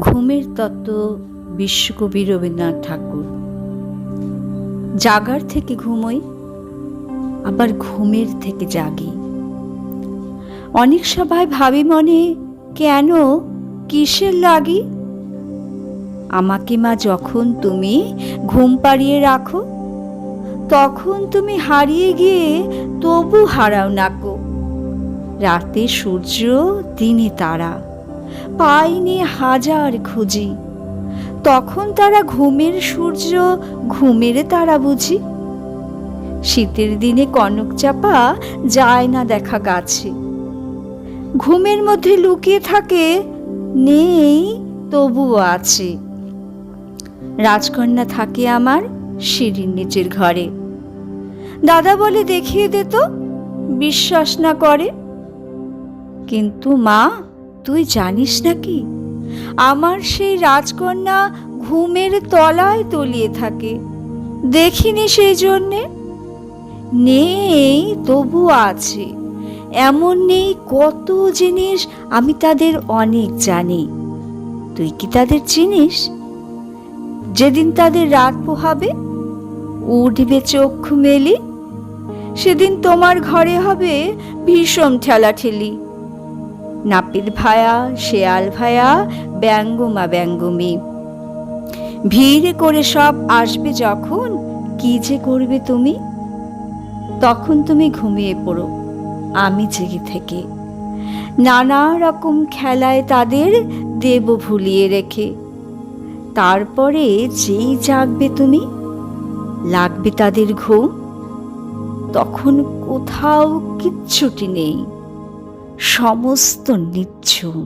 ঘুমের তত্ত্ব বিশ্বকবি রবীন্দ্রনাথ ঠাকুর। জাগার থেকে ঘুমোই, আবার ঘুমের থেকে জাগি। অনেক সবাই ভাবি মনে, কেন? কিসের লাগি? আমাকে মা, যখন তুমি ঘুম পাড়িয়ে রাখো, তখন তুমি হারিয়ে গিয়ে তবু হারাও নাকো রাতে সূর্য, দিনে তারা। পাইনি হাজার খুঁজি। তখন তারা ঘুমের সূর্য, ঘুমের তারা বুঝি। শীতের দিনে কনক চাপা যায় না দেখা গাছে। ঘুমের মধ্যে লুকিয়ে থাকে, নেই তবুও আছে। রাজকন্যা থাকে আমার সিঁড়ির নিচের ঘরে। দাদা বলে দেখিয়ে দে তো, বিশ্বাস না করে। কিন্তু মা তুই জানিস নাকি? আমার সেই রাজকন্যা ঘুমের তলায় তলিয়ে থাকে। দেখিনি সেই জন্যে? নেই, তবু আছে। এমন নেই কত জিনিস আমি তাদের অনেক জানি। তুই কি তাদের চিনিস? যেদিন তাদের রাত পোহাবে, উঠবে চক্ষু মেলি, সেদিন তোমার ঘরে হবে ভীষণ ঠেলাঠেলি। নাপিত ভায়া, শেয়াল ভায়া, ব্যঙ্গমা ব্যঙ্গমী। ভিড় করে সব আসবে যখন, কি যে করবে তুমি? তখন তুমি ঘুমিয়ে পড়ো, আমি জেগে থেকে। নানা রকম খেলায় তাদের দেব ভুলিয়ে রেখে। তারপরে যেই জাগবে তুমি, লাগবে তাদের ঘুম, তখন কোথাও কিচ্ছুটি নেই। সমস্ত নিচ্ছুম